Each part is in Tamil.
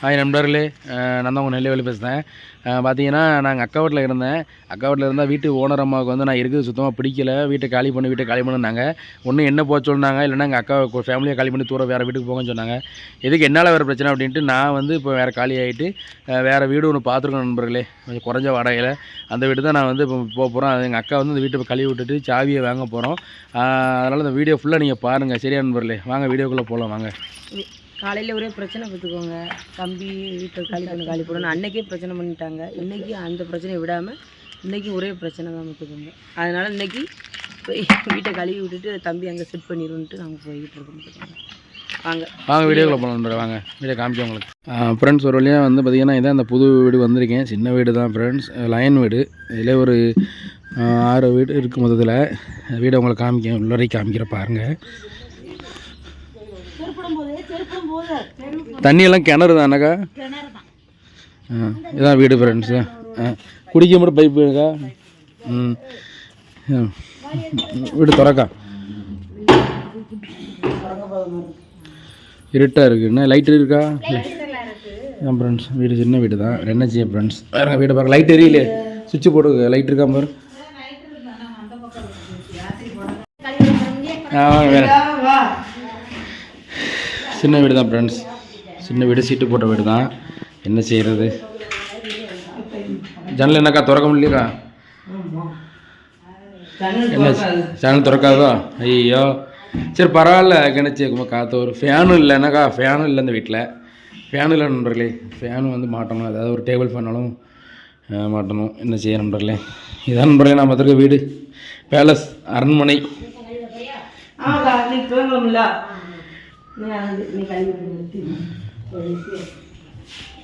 ஹாய் நண்பர்களே. நான் தான் உங்கள் நெல்லைவேலி பேசுகிறேன் பார்த்தீங்கன்னா நாங்கள் அக்கா வீட்டில் இருந்தேன். அக்கா வீட்டில் இருந்தால் வீட்டு ஓனர் அம்மாவுக்கு வந்து நான் இருக்கிறது சுத்தமாக பிடிக்கல. வீட்டை காலி பண்ணி வீட்டை காலி பண்ணுனாங்க. ஒன்று என்ன போக சொன்னாங்க இல்லைன்னா எங்கள் அக்கா ஃபேமிலியை காலி பண்ணி தூரம் வேறு வீட்டுக்கு போங்கன்னு சொன்னாங்க. எதுக்கு என்னால் வேறு பிரச்சனை அப்படின்ட்டு நான் வந்து இப்போ வேறு காலி ஆகிட்டு வேறு வீடு ஒன்று பார்த்துருக்கேன் நண்பர்களே. கொஞ்சம் குறைஞ்ச வாடகையில். அந்த வீடு தான் நான் வந்து இப்போ போக போகிறோம் அது எங்கள் அக்கா வந்து அந்த வீட்டை கழுவி விட்டுட்டு சாவியை வாங்க போகிறோம் அதனால் அந்த வீடியோ ஃபுல்லாக நீங்கள் பாருங்கள் சரியா நண்பர்களே? வாங்க வீடியோக்குள்ளே போகலாம் வாங்க. காலையில் ஒரே பிரச்சனை பார்த்துக்கோங்க. தம்பி வீட்டை காலி பண்ணி காலி பண்ணணும் அன்னைக்கே பிரச்சனை பண்ணிட்டாங்க. இன்னைக்கு அந்த பிரச்சனையை விடாமல் இன்னைக்கு ஒரே பிரச்சனை தான் பார்த்துக்கோங்க. அதனால் இன்னைக்கு போய் வீட்டை கழுவி விட்டுட்டு தம்பி அங்கே செட் பண்ணிடுன்ட்டு நாங்கள் போய்கிட்டு இருக்கோம் வாங்க. வாங்க வீடியோக்குள்ள நண்பர்களே, வாங்க வீடியோ காமிக்க உங்களுக்கு. ஃப்ரெண்ட்ஸ் ஒரு வழியாக வந்து பார்த்திங்கன்னா இதான் அந்த புது வீடு வந்திருக்கேன். சின்ன வீடு தான் ஃப்ரெண்ட்ஸ் லயன் வீடு. இதில் ஒரு ஆறு வீடு இருக்குது மொத்தத்தில். வீடை உங்களுக்கு காமிக்க உள்ளரை காமிக்கிற பாருங்கள் தண்ணியெல்லாம் கிணறு தானக்கா ஆ இதான் வீடு ஃப்ரெண்ட்ஸு ஆ குடிக்க மட்டும் பைப்பு இருக்கா ம். வீடு திறக்கா? இருட்டாக இருக்குது என்ன லைட் இருக்கா? ஆ ஃப்ரெண்ட்ஸ் வீடு சின்ன வீடு தான். ரென்னச்சியா ஃப்ரெண்ட்ஸ் வேறு வீடு பாருங்க. லைட் எரியல சுவிட்ச் போட்டு லைட் இருக்கா பாரு. ஆ வேறு. சின்ன வீடு தான் ஃப்ரெண்ட்ஸ் சின்ன வீடு சீட்டு போட்ட வீடு தான். என்ன செய்கிறது ஜன்னல் என்னக்கா திறக்க முடியலக்கா என்ன ஜன்னல் திறக்காதோ? ஐயோ சரி பரவாயில்ல கிணச்சி காற்று ஒரு ஃபேனும் இல்லைனாக்கா ஃபேனும் இல்லை இந்த வீட்டில் ஃபேனும் இல்லை நண்பர்களே. ஃபேனும் வந்து மாட்டணும். அதாவது ஒரு டேபிள் ஃபேனாலும் மாட்டணும். என்ன செய்ய நண்பர்களே? இதான் நண்பர்களே நான் பார்த்துருக்க வீடு. பேலஸ் அரண்மனை. நீ கிளம்பலாம்ல நீ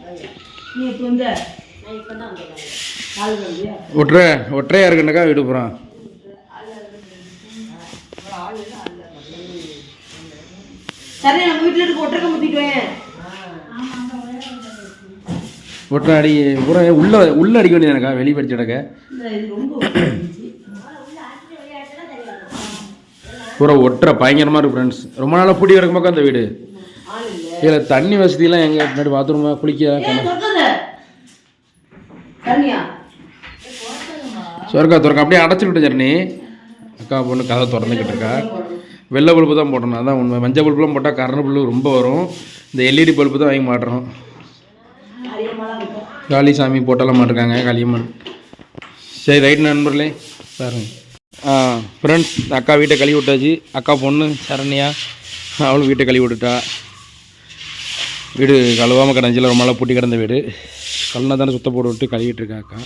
அது- நீ இப்போ வந்து? கால் வந்தியா ஒற்றை ஒற்றையாக இருக்குன்னாக்கா வீடு போகிறான் சரி நம்ம வீட்டில் இருக்க ஒட்டரை முத்திட்டுவேன் ஒற்றை அடி பூரா உள்ள உள்ள அடிக்க வேண்டியதானக்கா வெளியே படிச்சு கிடக்க? பூரா ஒற்றை பயங்கரமாக இருக்கு ஃப்ரெண்ட்ஸ் ரொம்ப நாளாக பூட்டி கிடக்குமாக்கா அந்த வீடு? இதில் தண்ணி வசதியெல்லாம் எங்கே முன்னாடி பாத்ரூமாக குளிக்க சொர்க்கா திறக்க. அப்படியே அடைச்சிக்கிட்டு ஜர்னி அக்கா பொண்ணு கதை திறந்துக்கிட்டு இருக்கா. வெள்ளை பல்பு தான் போடணும். அதான் உண்மை. மஞ்சள் பல்புலாம் போட்டால் கரண்ட் பில்லு ரொம்ப வரும். இந்த எல்இடி பல்பு தான் வாங்கி மாட்டுறோம் காளி சாமி போட்டெல்லாம் மாட்டிருக்காங்க காளியம்மன். சரி ரைட் நண்பர்களே பாருங்க. ஆ ஃப்ரெண்ட்ஸ் அக்கா வீட்டை கழுவி விட்டாச்சு. அக்கா பொண்ணு சரண்யா அவளும் வீட்டை கழுவி விட்டுட்டா. வீடு கழுவாமல் கிடஞ்சில ரொம்ப நாளாக பூட்டி கிடந்த வீடு. கல்னா தானே சுத்த போட்டு விட்டு கழுவிட்டு இருக்கா அக்கா.